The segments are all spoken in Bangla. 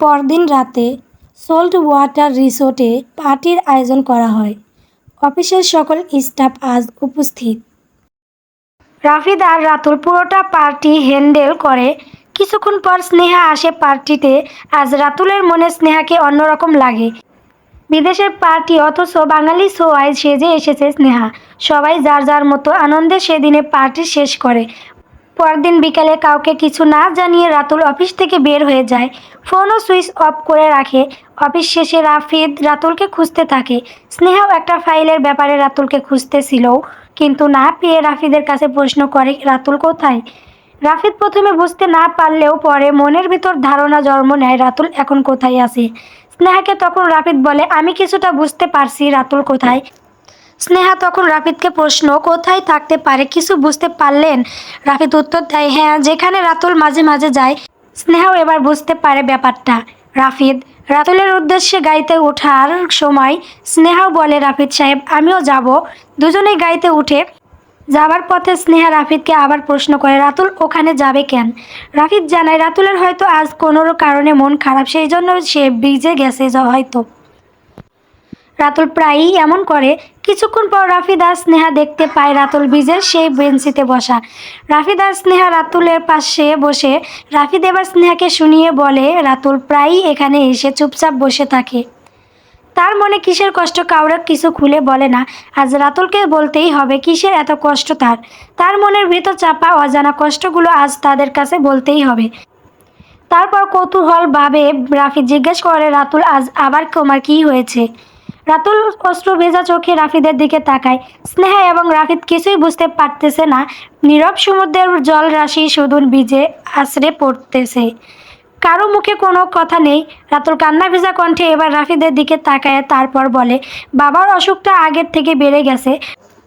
পরদিন রাতে সল্ট ওয়াটার রিসোর্টে পার্টির আয়োজন করা হয়। অফিসের সকল স্টাফ আজ উপস্থিত। রাফিদ আর রাতুল পুরোটা পার্টি হ্যান্ডেল করে। কিছুক্ষণ পর স্নেহা আসে পার্টিতে। আজ রাতুলের মনে স্নেহাকে অন্যরকম লাগে। বিদেশের পার্টি অথচ বাঙালি সোয়ায় সেজে এসেছে স্নেহা। সবাই যার যার মতো আনন্দে সেদিনে পার্টি শেষ করে। পরদিন বিকালে কাউকে কিছু না জানিয়ে রাতুল অফিস থেকে বের হয়ে যায়। ফোনও সুইচ অফ করে রাখে। অফিস শেষে রাফিদ রাতুলকে খুঁজতে থাকে। স্নেহাও একটা ফাইলের ব্যাপারে রাতুলকে খুঁজতেছিল কিন্তু না পেয়ে রাফিদের কাছে প্রশ্ন করে, রাতুল কোথায়? রাফিদ প্রথমে বুঝতে না পারলেও পরে মনের ভিতর ধারণা জন্ম নেয়, রাতুল এখন কোথায় আছে? স্নেহাকে তখন রাফিদ বলে, আমি কিছুটা বুঝতে পারছি রাতুল কোথায়। স্নেহা তখন রাফিদকে প্রশ্ন, কোথায় থাকতে পারে? কিছু বুঝতে পারলেন? রাফিদ উত্তর দেয় হ্যাঁ যেখানে রাতুল মাঝে মাঝে যায়, স্নেহাও এবার বুঝতে পারে ব্যাপারটা। রাফিদ, রাতুলের উদ্দেশ্যে গাড়িতে ওঠার সময় স্নেহাও বলে, রাফিদ সাহেব, আমিও যাব। দুজনেই গাড়িতে উঠে যাবার পথে স্নেহা রাফিদকে আবার প্রশ্ন করে, রাতুল ওখানে যাবে কেন? রাফিদ জানায়, রাতুলের হয়তো আজ কোনো কারণে মন খারাপ, সেই জন্য সে ব্রিজে গেছে হয়তো। রাতুল প্রায়ই এমন করে। কিছুক্ষণ পর রাফিদ স্নেহা দেখতে পায় রাতুল ব্রিজের সেই বেঞ্চিতে বসা। রাফিদ স্নেহা রাতুলের পাশে বসে। রাফিদ এবার স্নেহাকে শুনিয়ে বলে, রাতুল প্রায়ই এখানে এসে চুপচাপ বসে থাকে। তার মনে কিসের কষ্ট কাউরে কিছু খুলে বলে না। আজ রাতুলকে বলতেই হবে, কিসের এত কষ্ট তার? তার মনের ভিতর চাপা অজানা কষ্টগুলো আজ তাদের কাছে বলতেই হবে। তারপর কৌতূহল ভাবে রাফি জিজ্ঞেস করে, রাতুল, আজ আবার তোমার কি হয়েছে? রাতুল অস্ত্র ভেজা চোখে রাফিদের দিকে তাকায়। স্নেহা এবং রাফিদ কিছুই বুঝতে পারতেছে না। নীরব সমুদ্রের জল রাশি শুধু বীজে আশ্রে পড়তেছে। কারও মুখে কোনো কথা নেই। রাতুল কান্না ভেজা কণ্ঠে এবার রাফিদের দিকে তাকায়, তারপর বলে, বাবার অসুখটা আগের থেকে বেড়ে গেছে।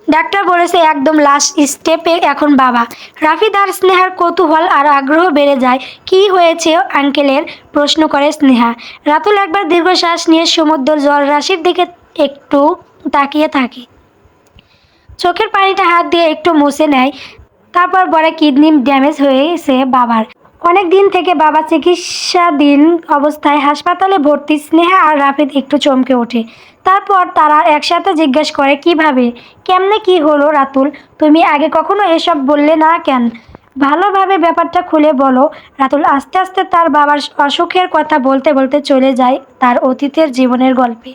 ডাক্তার বলেছে একদম লাস্ট স্টেপে এখন বাবা। রাফিদ আর স্নেহার কৌতূহল আর আগ্রহ বেড়ে যায়। কি হয়েছে আঙ্কেলের প্রশ্ন করে স্নেহা। রাতুল একবার দীর্ঘশ্বাস নিয়ে সমুদ্র জলরাশির দিকে একটু তাকিয়ে থাকে। চোখের পানিটা হাত দিয়ে একটু মুছে নেয়। তারপর বলে, কিডনি ড্যামেজ হয়েছে বাবার। অনেক দিন থেকে বাবা চিকিৎসাধীন অবস্থায় হাসপাতালে ভর্তি। স্নেহা আর রাফিদ একটু চমকে ওঠে। তারপর তারা একসাথে জিজ্ঞেস করে কীভাবে কেমনে কি হলো রাতুল? তুমি আগে কখনো এসব বললে না কেন? ভালোভাবে ব্যাপারটা খুলে বলো। রাতুল আস্তে আস্তে তার বাবার অসুখের কথা বলতে বলতে চলে যায় তার অতীতের জীবনের গল্পে।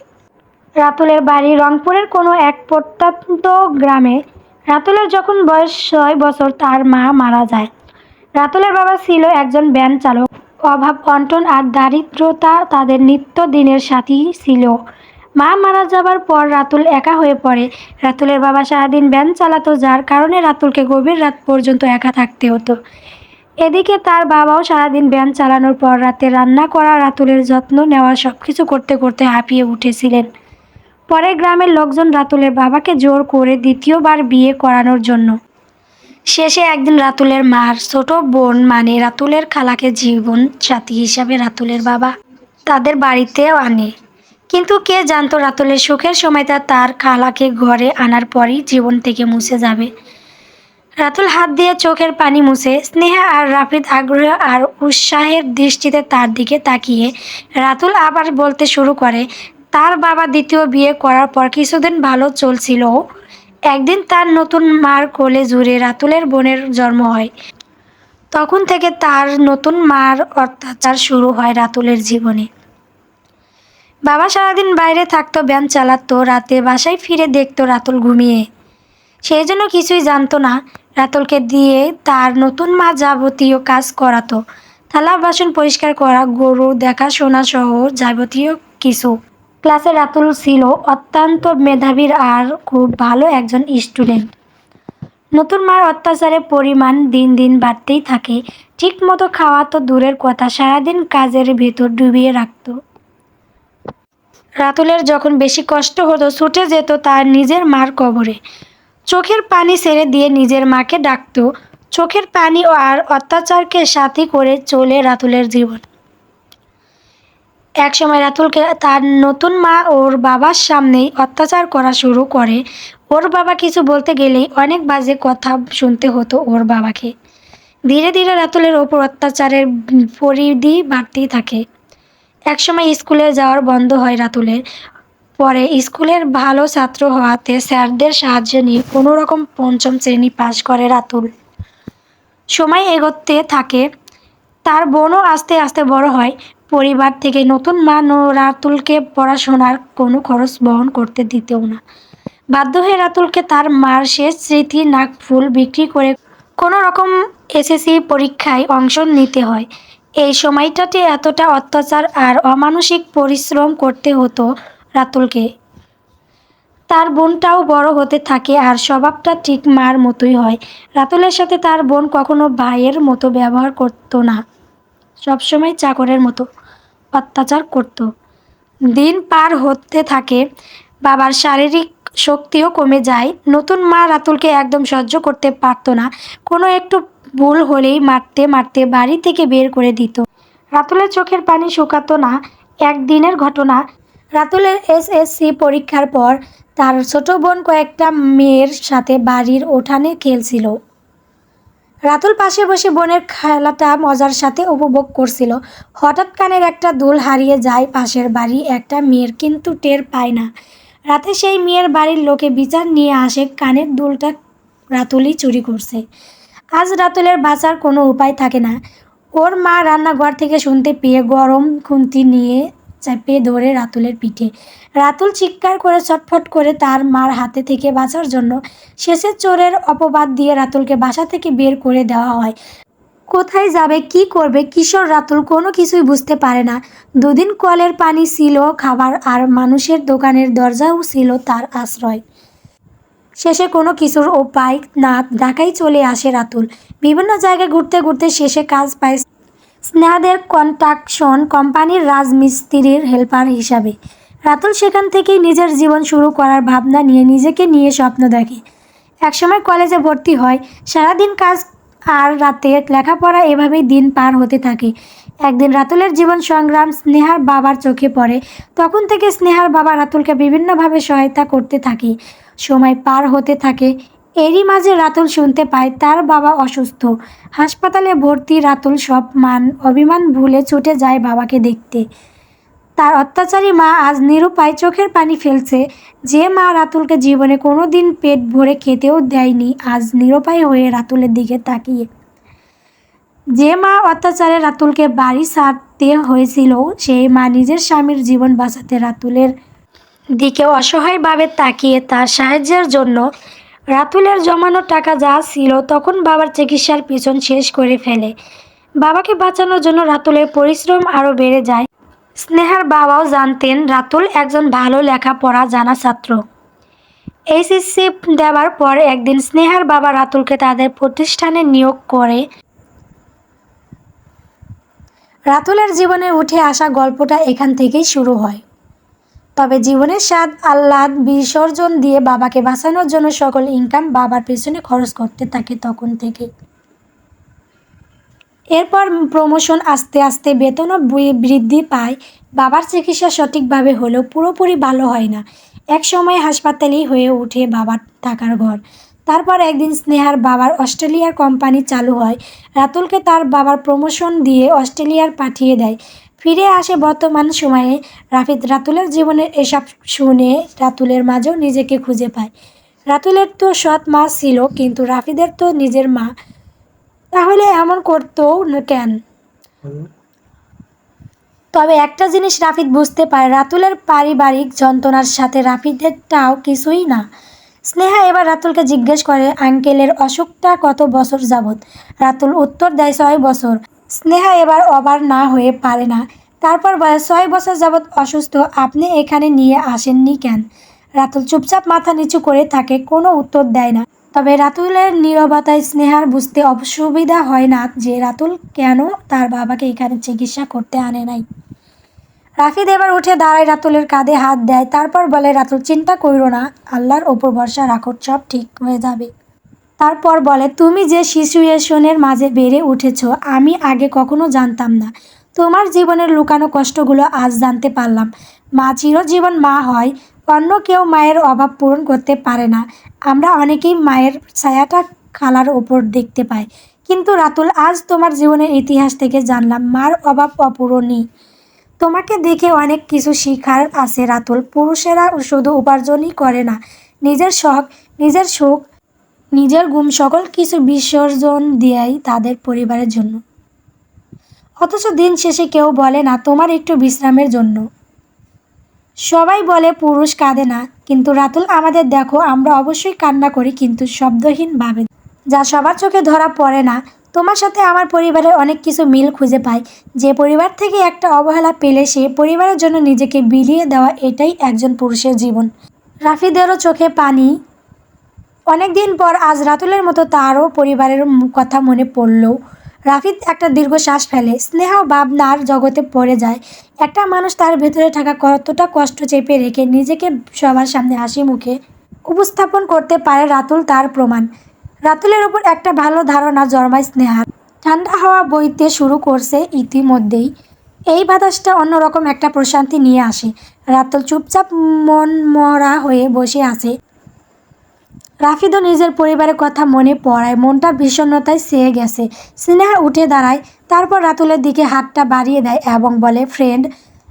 রাতুলের বাড়ি রংপুরের কোনো এক প্রত্যন্ত গ্রামে। রাতুলের যখন বয়স ছয় বছর, তার মা মারা যায়। রাতুলের বাবা ছিল একজন ব্যান চালক। অভাব, অন্টন আর দারিদ্রতা তাদের নিত্য দিনের সাথী ছিল। মা মারা যাবার পর রাতুল একা হয়ে পড়ে। রাতুলের বাবা সারাদিন ব্যান চালাতো, যার কারণে রাতুলকে গভীর রাত পর্যন্ত একা থাকতে হতো। এদিকে তার বাবাও সারাদিন ব্যান চালানোর পর রাতে রান্না করা, রাতুলের যত্ন নেওয়া সব কিছু করতে করতে হাঁপিয়ে উঠেছিলেন। পরে গ্রামের লোকজন রাতুলের বাবাকে জোর করে দ্বিতীয়বার বিয়ে করানোর জন্য। শেষে একদিন রাতুলের মার ছোট বোন মানে রাতুলের খালাকে জীবন সাথী হিসাবে রাতুলের বাবা তাদের বাড়িতেও আনে। কিন্তু কে জানতো রাতুলের সুখের সময়টা তার খালাকে ঘরে আনার পরই জীবন থেকে মুছে যাবে। রাতুল হাত দিয়ে চোখের পানি মুছে, স্নেহা আর রাফিদ আগ্রহ আর উৎসাহের দৃষ্টিতে তার দিকে তাকিয়ে রাতুল আবার বলতে শুরু করে, তার বাবা দ্বিতীয় বিয়ে করার পর কিছুদিন ভালো চলছিল। একদিন তার নতুন মার কোলে জুড়ে রাতুলের বোনের জন্ম হয়। তখন থেকে তার নতুন মার অত্যাচার শুরু হয় রাতুলের জীবনে। বাবা সারাদিন বাইরে থাকতো ব্যান চালাতো, রাতে বাসায় ফিরে দেখতো রাতুল ঘুমিয়ে। সেই জন্য কিছুই জানতো না, রাতুলকে দিয়ে তার নতুন মা যাবতীয় কাজ করাতো। থালা, বাসন পরিষ্কার করা, গরু দেখাশোনা সহ যাবতীয় কিছু। ক্লাসে রাতুল ছিল অত্যন্ত মেধাবীর আর খুব ভালো একজন স্টুডেন্ট। নতুন মার অত্যাচারের পরিমাণ দিন দিন বাড়তেই থাকে। ঠিক মতো খাওয়া তো দূরের কথা, সারাদিন কাজের ভেতর ডুবিয়ে রাখতো। রাতুলের যখন বেশি কষ্ট হতো, ছুটে যেত তার নিজের মার কবরে। চোখের পানি ছেড়ে দিয়ে নিজের মাকে ডাকতো। চোখের পানি ও আর অত্যাচারকে সাথী করে চলে রাতুলের জীবন। একসময় রাতুলকে তার নতুন মা ওর বাবার সামনেই অত্যাচার করা শুরু করে। ওর বাবা কিছু বলতে গেলেই অনেক বাজে কথা শুনতে হতো ওর বাবাকে। ধীরে ধীরে রাতুলের ওপর অত্যাচারের পরিধি বাড়তেই থাকে। একসময় স্কুলে যাওয়ার বন্ধ হয় রাতুলের। পরে স্কুলের ভালো ছাত্র হওয়াতে স্যারদের সাহায্য নিয়ে কোনো রকম পঞ্চম শ্রেণি পাশ করে রাতুল। সময় এগোতে থাকে। তার বোনও আস্তে আস্তে বড় হয়। পরিবার থেকে নতুন মা রাতুলকে পড়াশোনার কোনো খরচ বহন করতে দিতেও না। বাধ্য হয়ে রাতুলকে তার মার শেষ স্মৃতি নাক ফুল বিক্রি করে কোনো রকম এসএসসি পরীক্ষায় অংশ নিতে হয়। এই সময়টাতে এতটা অত্যাচার আর অমানসিক পরিশ্রম করতে হতো রাতুলকে। তার বোনটাও বড় হতে থাকে আর স্বভাবটা ঠিক মার মতোই হয়। রাতুলের সাথে তার বোন কখনো ভাইয়ের মতো ব্যবহার করতো না। সবসময় চাকরের মতো অত্যাচার করত। দিন পার হতে থাকে, বাবার শারীরিক শক্তিও কমে যায়। নতুন মা রাতুলকে একদম সহ্য করতে পারতো না। কোনো একটু ভুল হলেই মারতে মারতে বাড়ি থেকে বের করে দিত। রাতুলের চোখের পানি শুকাতো না। একদিনের ঘটনা। রাতুলের এসএসসি পরীক্ষার পর তার ছোট বোন কয়েকটা মেয়ের সাথে বাড়ির উঠানে খেলছিল। রাতুল পাশে বসে বোনের খেলাটা মজার সাথে উপভোগ করছিল। হঠাৎ কানের একটা দুল হারিয়ে যায় পাশের বাড়ি, একটা মেয়ের কিন্তু টের পায় না। রাতে সেই মেয়ের বাড়ির লোকে বিচার নিয়ে আসে কানের দুলটা রাতুলই চুরি করছে। আজ রাতুলের বাঁচার কোনো উপায় থাকে না। ওর মা রান্নাঘর থেকে শুনতে পেয়ে গরম খুন্তি নিয়ে চেপে ধরে রাতুলের পিঠে। রাতুল চিৎকার করে ছটফট করে তার মার হাতে থেকে বাঁচার জন্য শেষে চোরের অপবাদ দিয়ে রাতুলকে বাসা থেকে বের করে দেওয়া হয়। কোথায় যাবে, কি করবে, কিশোর রাতুল কোনো কিছুই বুঝতে পারে না। দুদিন কলের পানি ছিল, খাবার আর মানুষের দোকানের দরজাও ছিল তার আশ্রয়। শেষে কোনো কিছুর উপায় না ঢাকায় চলে আসে রাতুল। বিভিন্ন জায়গায় ঘুরতে ঘুরতে শেষে কাজ পায় স্নেহাদের কন্ট্রাকশন কোম্পানির রাজমিস্ত্রির হেল্পার হিসাবে। রাতুল সেখান থেকেই নিজের জীবন শুরু করার ভাবনা নিয়ে নিজেকে নিয়ে স্বপ্ন দেখে। একসময় কলেজে ভর্তি হয়, সারাদিন কাজ আর রাতে লেখাপড়া এভাবেই দিন পার হতে থাকে। একদিন রাতুলের জীবন সংগ্রাম স্নেহার বাবার চোখে পড়ে। তখন থেকে স্নেহার বাবা রাতুলকে বিভিন্নভাবে সহায়তা করতে থাকে। সময় পার হতে থাকে। এরই মাঝে রাতুল শুনতে পায়, তার বাবা অসুস্থ। হাসপাতালে ভর্তি রাতুল সব মান, অভিমান ভুলে ছুটে যায় বাবাকে দেখতে। তার অত্যাচারী মা আজ নিরুপায় চোখের পানি ফেলছে। যে মা রাতুলকে জীবনে কোনো দিন পেট ভরে খেতেও দেয়নি, আজ নিরুপায় হয়ে রাতুলের দিকে তাকিয়ে। যে মা অত্যাচারে রাতুলকে বাড়ি ছাড়তে হয়েছিল, সেই মা নিজের স্বামীর জীবন বাঁচাতে রাতুলের দিকে অসহায়ভাবে তাকিয়ে। তার সাহায্যের জন্য রাতুলের জমানো টাকা যা ছিল, তখন বাবার চিকিৎসার পিছন শেষ করে ফেলে। বাবাকে বাঁচানোর জন্য রাতুলের পরিশ্রম আরও বেড়ে যায়। স্নেহার বাবাও জানতেন রাতুল একজন ভালো লেখাপড়া জানা ছাত্র। এইচএসসি দেওয়ার পর একদিন স্নেহার বাবা রাতুলকে তাদের প্রতিষ্ঠানে নিয়োগ করে। রাতুলের জীবনে উঠে আসা গল্পটা এখান থেকেই শুরু হয়। তবে জীবনের স্বাদ, আহ্লাদ, বিসর্জন দিয়ে বাবাকে বাঁচানোর জন্য সকল ইনকাম বাবার পেছনে খরচ করতে থাকে তখন থেকে। এরপর প্রমোশন আস্তে আস্তে বেতনও বৃদ্ধি পায়। বাবার চিকিৎসা সঠিকভাবে হলেও পুরোপুরি ভালো হয় না। এক সময় হাসপাতালেই হয়ে ওঠে বাবার থাকার ঘর। তারপর একদিন স্নেহার বাবার অস্ট্রেলিয়ার কোম্পানি চালু হয়। রাতুলকে তার বাবার প্রমোশন দিয়ে অস্ট্রেলিয়ার পাঠিয়ে দেয়। ফিরে আসে বর্তমান সময়ে রাফিদ রাতুলের জীবনের এসব শুনে রাতুলের মাঝেও নিজেকে খুঁজে পায়। রাতুলের তো সৎ মা ছিল, কিন্তু রাফিদের তো নিজের মা তাহলে এমন করতো কেন? তবে একটা জিনিস রাফিদ বুঝতে পারে রাতুলের পারিবারিক যন্ত্রণার সাথে রাফিদেরটাও কিছুই না। স্নেহা এবার রাতুলকে জিজ্ঞেস করে আঙ্কেলের অসুখটা কত বছর যাবৎ? রাতুল উত্তর দেয় ছয় বছর। স্নেহা এবার অবার না হয়ে পারে না। তারপর বলে ছয় বছর যাবৎ অসুস্থ আপনি এখানে নিয়ে আসেননি কেন? রাতুল চুপচাপ মাথা নিচু করে থাকে কোনো উত্তর দেয় না। তবে রাতুলের নীরবতায় স্নেহার বুঝতে অসুবিধা হয় না যে রাতুল কেন তার বাবাকে এখানে চিকিৎসা করতে আনে নাই। রাফিদ এবার উঠে দাঁড়ায় রাতুলের কাঁধে হাত দেয়, তারপর বলে, রাতুল, চিন্তা কইরো না, আল্লাহর ওপর ভরসা রাখো, সব ঠিক হয়ে যাবে। তারপর বলে, তুমি যে সিচুয়েশনের মাঝে বেড়ে উঠেছ, আমি আগে কখনো জানতাম না। তোমার জীবনের লুকানো কষ্টগুলো আজ জানতে পারলাম। মা চিরজীবন মা হয়, অন্য কেউ মায়ের অভাব পূরণ করতে পারে না। আমরা অনেকেই মায়ের ছায়াটা খালার ওপর দেখতে পাই। কিন্তু রাতুল, আজ তোমার জীবনের ইতিহাস থেকে জানলাম, মার অভাব অপূরণী। তোমাকে দেখে অনেক কিছু শিখার আছে রাতুল। পুরুষেরা শুধু উপার্জনই করে না, নিজের শখ, নিজের সুখ, নিজের গুম সকল কিছু বিসর্জন দেয় তাদের পরিবারের জন্য। অথচ দিন শেষে কেউ বলে না, তোমার একটু বিশ্রামের জন্য। সবাই বলে পুরুষ কাঁদে না, কিন্তু রাতুল আমাদের দেখো, আমরা অবশ্যই কান্না করি, কিন্তু শব্দহীনভাবে যা সবার চোখে ধরা পড়ে না, তোমার সাথে আমার পরিবারের অনেক কিছু মিল খুঁজে পাই। যে পরিবার থেকে একটা অবহেলা পেলে সে পরিবারের জন্য নিজেকে বিলিয়ে দেওয়া এটাই একজন পুরুষের জীবন। রাফিদেরও চোখে পানি। অনেকদিন পর আজ রাতুলের মতো তারও পরিবারের কথা মনে পড়ল। রাফিদ একটা দীর্ঘশ্বাস ফেলে। স্নেহ ভাবনার জগতে পড়ে যায়। একটা মানুষ তার ভেতরে থাকা কতটা কষ্ট চেপে রেখে নিজেকে সবার সামনে হাসি মুখে উপস্থাপন করতে পারে রাতুল তার প্রমাণ। রাতুলের ওপর একটা ভালো ধারণা জন্মায় স্নেহার। ঠান্ডা হাওয়া বইতে শুরু করছে ইতিমধ্যেই। এই বাতাসটা অন্যরকম একটা প্রশান্তি নিয়ে আসে। রাতুল চুপচাপ মন মরা হয়ে বসে আছে। রাফিদও নিজের পরিবারের কথা মনে পড়ায়, মনটা ভীষণতায় সেয়ে গেছে। স্নেহা উঠে দাঁড়ায়, তারপর রাতুলের দিকে হাতটা বাড়িয়ে দেয় এবং বলে, ফ্রেন্ড,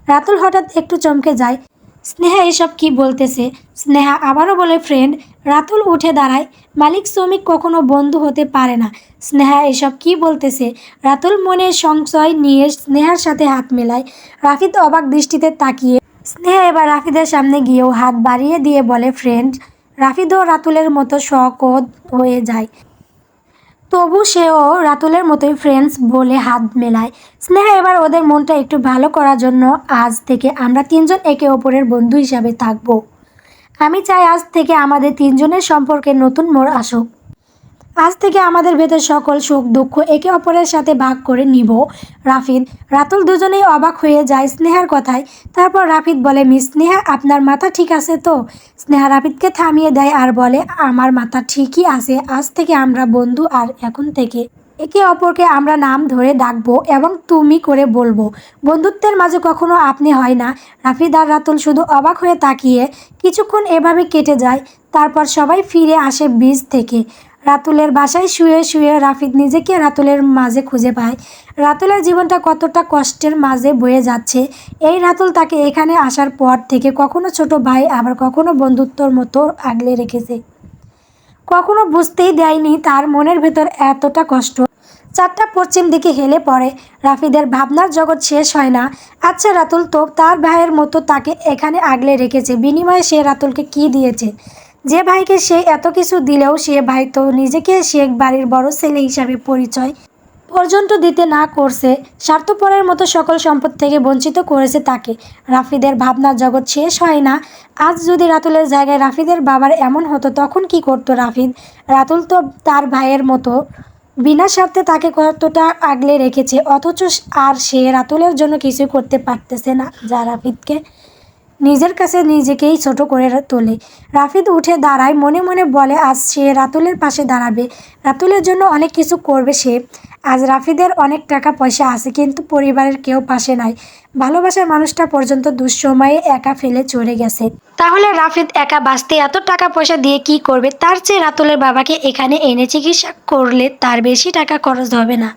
রাতুল হঠাৎ একটু চমকে যায়। স্নেহা এসব কি বলতেছে? স্নেহা আবারও বলে, ফ্রেন্ড, রাতুল উঠে দাঁড়ায়। মালিক শ্রমিক কখনো বন্ধু হতে পারে না। স্নেহা এসব কি বলতেছে? রাতুল মনে সংশয় নিয়ে স্নেহার সাথে হাত মেলায়। রাফিদ অবাক দৃষ্টিতে তাকিয়ে, স্নেহা এবার রাফিদের সামনে গিয়েও হাত বাড়িয়ে দিয়ে বলে, ফ্রেন্ড রাফিদও রাতুলের মতো শকত হয়ে যায়। তবু সেও রাতুলের মতোই ফ্রেন্ডস বলে হাত মেলায়। স্নেহা, এবার ওদের মনটা একটু ভালো করার জন্য আজ থেকে আমরা তিনজন একে অপরের বন্ধু হিসাবে থাকব। আমি চাই আজ থেকে আমাদের তিনজনের সম্পর্কে নতুন মোড় আসুক। আজ থেকে আমাদের ভেতর সকল সুখ, দুঃখ একে অপরের সাথে ভাগ করে নিব। রাফিদ, রাতুল দুজনেই অবাক হয়ে যায় স্নেহার কথায়। তারপর রাফিদ বলে, মিস স্নেহা, আপনার মাথা ঠিক আছে তো? স্নেহা রাফিদকে থামিয়ে দেয় আর বলে, আমার মাথা ঠিকই আছে। আজ থেকে আমরা বন্ধু আর এখন থেকে একে অপরকে আমরা নাম ধরে ডাকবো এবং তুমি করে বলব। বন্ধুত্বের মাঝে কখনো আপনি হয় না। রাফিদ আর রাতুল শুধু অবাক হয়ে তাকিয়ে কিছুক্ষণ এভাবে কেটে যায়। তারপর সবাই ফিরে আসে বীজ থেকে। রাতুলের বাসায় শুয়ে শুয়ে রাফিদ নিজেকে রাতুলের মাঝে খুঁজে পায়। রাতুলের জীবনটা কতটা কষ্টের মাঝে বয়ে যাচ্ছে, এই রাতুল তাকে এখানে আসার পর থেকে কখনো ছোট ভাই, আবার কখনো বন্ধুত্বর মতো আগলে রেখেছে। কখনো বুঝতেই দেয়নি তার মনের ভেতর এতটা কষ্ট। চারটা পশ্চিম দিকে হেলে পড়ে, রাফিদের ভাবনার জগৎ শেষ হয় না। আচ্ছা রাতুল, তো তার ভাইয়ের মতো তাকে এখানে আগলে রেখেছে, বিনিময়ে সে রাতুলকে কি দিয়েছে? যে ভাইকে সে এত কিছু দিলেও সে ভাই তো নিজেকে শেখ বাড়ির বড় ছেলে হিসাবে পরিচয় পর্যন্ত দিতে না করছে। স্বার্থপরের মতো সকল সম্পদ থেকে বঞ্চিত করেছে তাকে। রাফিদের ভাবনার জগৎ শেষ হয় না। আজ যদি রাতুলের জায়গায় রাফিদের বাবার এমন হতো, তখন কি করতো রাফিদ? রাতুল তো তার ভাইয়ের মতো। বিনা স্বার্থে তাকে কতটা আগলে রেখেছে, অথচ আর সে রাতুলের জন্য কিছু করতে পারতেছে না। যা রাফিদকে নিজের কাছে নিজেকেই ছোট করে তোলে। রাফিদ উঠে দাঁড়ায়, মনে মনে বলে, আজ সে রাতুলের পাশে দাঁড়াবে। রাতুলের জন্য অনেক কিছু করবে সে। আজ রাফিদের অনেক টাকা পয়সা আছে, কিন্তু পরিবারের কেউ পাশে নাই। ভালোবাসার মানুষটা পর্যন্ত দুঃসময়ে একা ফেলে চলে গেছে। তাহলে রাফিদ একা বাঁচতে এত টাকা পয়সা দিয়ে কি করবে? তার চেয়ে রাতুলের বাবাকে এখানে এনে চিকিৎসা করলে তার বেশি টাকা খরচ হবে না।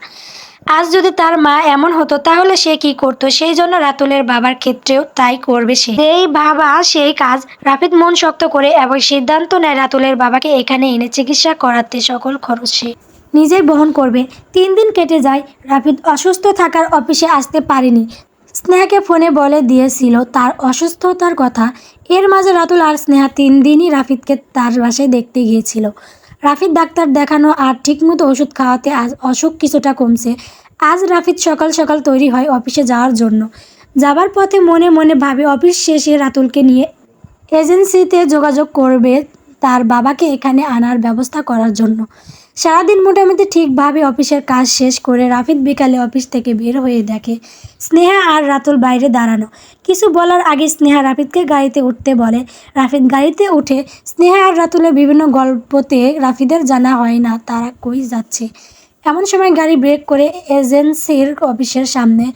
আজ যদি তার মা এমন হতো, তাহলে সে কি করতো? সেই জন্য রাতুলের বাবার ক্ষেত্রেও তাই করবে সে। এই বাবা সেই কাজ রাফিদ মন শক্ত করে এবং সিদ্ধান্ত নেয় রাতুলের বাবাকে এখানে এনে চিকিৎসা করাতে সকল খরচ সে নিজেই বহন করবে। তিন দিন কেটে যায় রাফিদ অসুস্থ থাকার অফিসে আসতে পারেনি। স্নেহাকে ফোনে বলে দিয়েছিল তার অসুস্থতার কথা। এর মাঝে রাতুল আর স্নেহা তিন দিনই রাফিদকে তার বাসায় দেখতে গিয়েছিল। রাফিদ ডাক্তার দেখানো আর ঠিকমতো ওষুধ খাওয়াতে আজ অসুখ কিছুটা কমছে। আজ রাফিদ সকাল সকাল তৈরি হয় অফিসে যাওয়ার জন্য। যাবার পথে মনে মনে ভাবে, অফিস শেষে রাতুলকে নিয়ে এজেন্সিতে যোগাযোগ করবে তার বাবাকে এখানে আনার ব্যবস্থা করার জন্য। সারাদিন মোটামুটি ঠিকভাবে অফিসের কাজ শেষ করে রাফিদ বিকালে অফিস থেকে বের হয়ে দেখে স্নেহা আর রাতুল বাইরে দাঁড়ানো। কিছু বলার আগে স্নেহা রাফিদকে গাড়িতে উঠতে বলে। রাফিদ গাড়িতে উঠে স্নেহা আর রাতুলের বিভিন্ন গল্পতে রাফিদের জানা হয় না, তারা কই যাচ্ছে। এমন সময় গাড়ি ব্রেক করে এজেন্সির অফিসের সামনে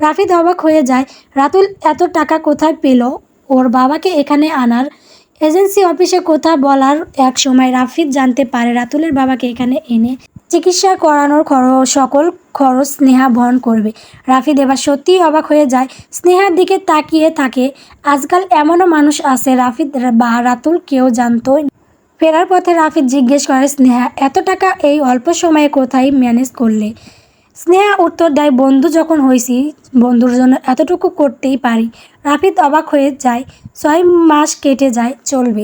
রাফিদ অবাক হয়ে যায়। রাতুল এত টাকা কোথায় পেল? ওর বাবাকে এখানে আনার এজেন্সি অফিসে কথা বলার এক সময় রাফিদ জানতে পারে রাতুলের বাবাকে এখানে এনে চিকিৎসা করানোর খরচ, সকল খরচ স্নেহা বহন করবে। রাফিদ এবার সত্যিই অবাক হয়ে যায়। স্নেহার দিকে তাকিয়ে থাকে। আজকাল এমনও মানুষ আছে, রাফিদ বা রাতুল কেউ জানতো ফেরার পথে রাফিদ জিজ্ঞেস করে, স্নেহা, এত টাকা এই অল্প সময়ে কোথায় ম্যানেজ করলে? স্নেহা উত্তর দেয়, বন্ধু যখন হয়েছি বন্ধুর জন্য এতটুকু করতেই পারি। রাফিদ অবাক হয়ে যায়, ছয় মাস কেটে যায়, চলবে।